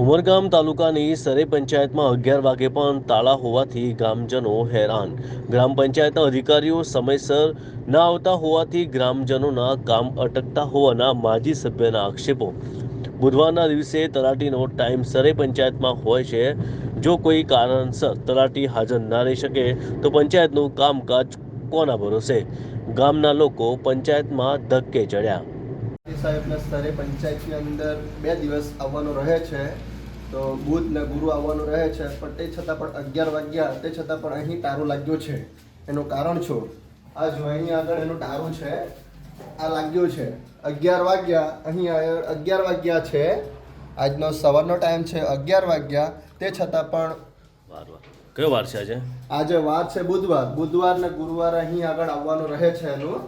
ઉમરગામ તાલુકાની સરે પંચાયતમાં અગિયાર વાગે પણ તાળા હોવાથી ગ્રામજનો હેરાન. ગ્રામ પંચાયતના અધિકારીઓ સમયસર ન આવતા હોવાથી ગ્રામજનોના કામ અટકતા હોવાના માજી સભ્યના આક્ષેપો. બુધવારના દિવસે તલાટીનો ટાઈમ સરે પંચાયતમાં હોય છે. જો કોઈ કારણસર તલાટી હાજર ના રહી શકે, તો પંચાયતનું કામકાજ કોના ભરોસે? ગામના લોકો પંચાયતમાં ધક્કે ચડ્યા. સાહેબના સ્તરે પંચાયતની અંદર બે દિવસ આવવાનું રહે છે. તો બુધ ને ગુરુ આવવાનું રહે છે પણ તે છતાં પણ અગિયાર વાગ્યા તે છતાં પણ અહીં તારું લાગ્યું છે. એનું કારણ છો? આ જો અહીં આગળ એનું તારું છે આ લાગ્યું છે. અગિયાર વાગ્યા અહીં અગિયાર વાગ્યા છે. આજનો સવારનો ટાઈમ છે અગિયાર વાગ્યા તે છતાં પણ કયો વાર છે આજે? આજે વાર છે બુધવાર. બુધવાર ને ગુરુવાર અહીં આગળ આવવાનું રહે છે એનું.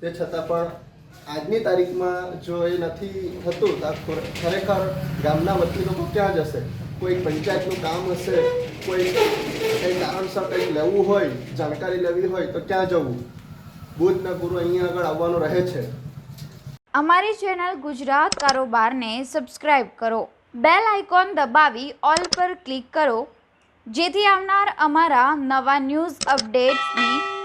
તે છતાં પણ આજની તારીખમાં જો એ નથી થતું, તો ખરેખર ગામના વતી લોકો ક્યાં જશે? કોઈ પંચાયતનું કામ હશે, કોઈ કંઈ કારણસર કંઈક લેવું હોય, જાણકારી લેવી હોય, તો ક્યાં જવું? બુધ ગુરુ અહીંયા આગળ આવવાનું રહે છે. અમારી ચેનલ ગુજરાત કારોબારને સબસ્ક્રાઇબ કરો. બેલ આઇકોન દબાવી, ઓલ પર ક્લિક કરો. જેથી આવનાર અમારા નવા ન્યૂઝ અપડેટ્સની